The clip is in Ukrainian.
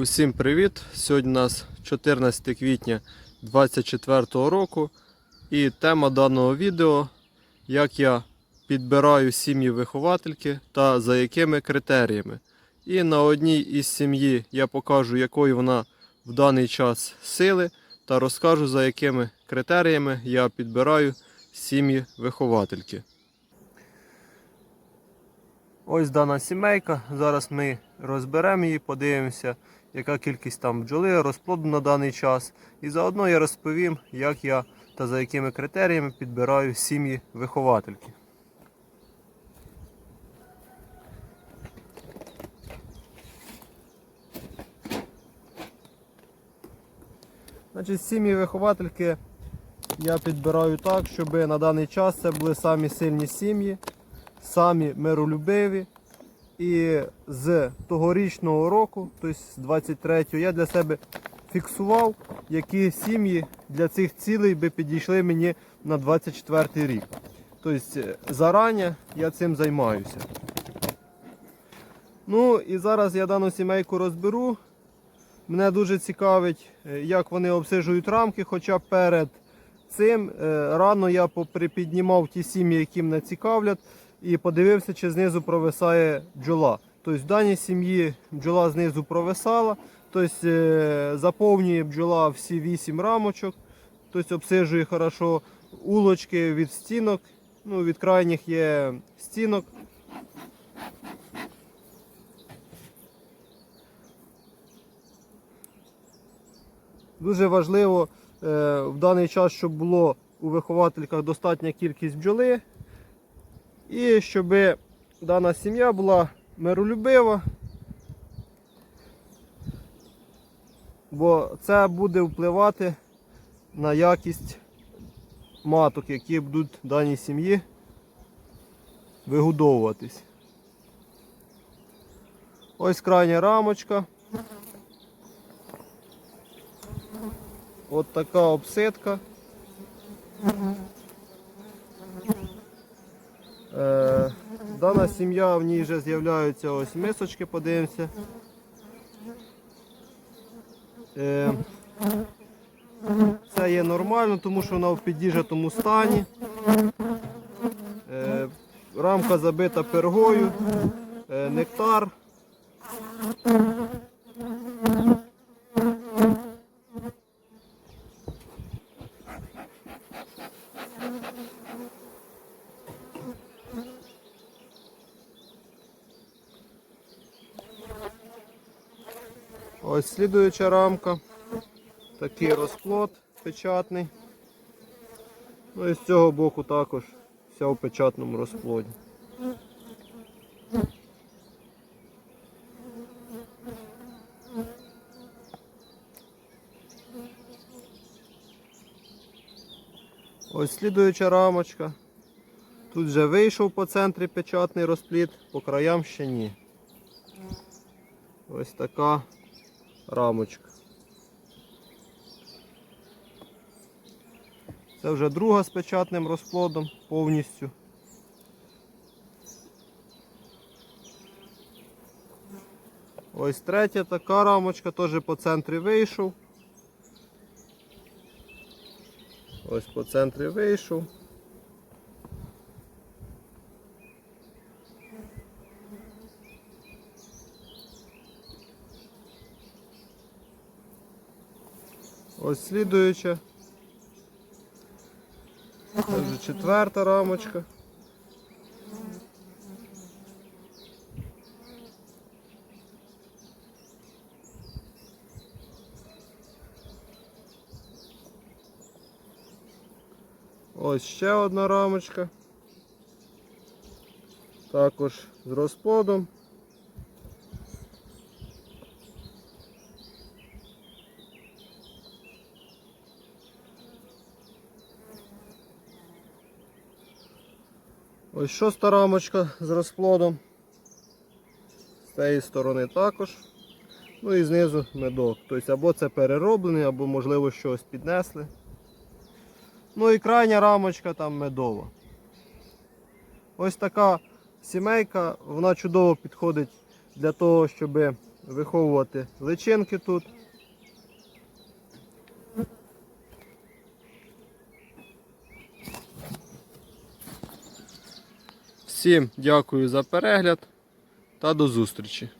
Усім привіт! Сьогодні у нас 14 квітня 2024 року. І тема даного відео як я підбираю сім'ї виховательки та за якими критеріями. І на одній із сім'ї я покажу, якої вона в даний час сили, та розкажу, за якими критеріями я підбираю сім'ї виховательки. Ось дана сімейка. Зараз ми розберемо її, подивимося, яка кількість там бджоли, розплоду на даний час. І заодно я розповім, як я та за якими критеріями підбираю сім'ї виховательки. Значить, сім'ї виховательки я підбираю так, щоб на даний час це були самі сильні сім'ї, самі миролюбиві. І з тогорічного року, тобто з 23-го, я для себе фіксував, які сім'ї для цих цілей би підійшли мені на 24 рік. Тобто зарані я цим займаюся. Ну і зараз я дану сімейку розберу. Мене дуже цікавить, е, як вони обсижують рамки, хоча перед цим е, рано я поприпіднімав ті сім'ї, які мене цікавлять, і подивився, чи знизу провисає бджола. Тобто в даній сім'ї бджола знизу провисала, тобто е, заповнює бджола всі 8 рамочок, тобто обсижує хорошо улочки від стінок, ну, від крайніх є стінок. Дуже важливо е, в даний час, щоб було у виховательках достатня кількість бджоли. І щоб дана сім'я була миролюбива. Бо це буде впливати на якість маток, які будуть в даній сім'ї вигодовуватись. Ось крайня рамочка. От така обсидка. Е, дана сім'я, в ній вже з'являються ось мисочки, подивимося. Е, це є нормально, тому що вона в підіжатому стані. Е, рамка забита пергою, е, нектар. Ось слідуюча рамка. Такий розплод печатний. Ну і з цього боку також вся в печатному розплоді. Ось слідуюча рамочка. Тут вже вийшов по центрі печатний розплід, по краям ще ні. Ось така рамочка. Це вже друга з печатним розплодом повністю. Ось третя така рамочка, теж по центрі вийшов. Ось по центрі вийшов. Ось слідуюча. Це вже четверта рамочка. Ось ще одна рамочка. Також з розплодом. Ось шоста рамочка з розплодом. З цієї сторони також. Ну і знизу медок. Тобто або це перероблений, або можливо щось піднесли. Ну і крайня рамочка там медова. Ось така сімейка, вона чудово підходить для того, щоб виховувати личинки тут. Всім дякую за перегляд та до зустрічі!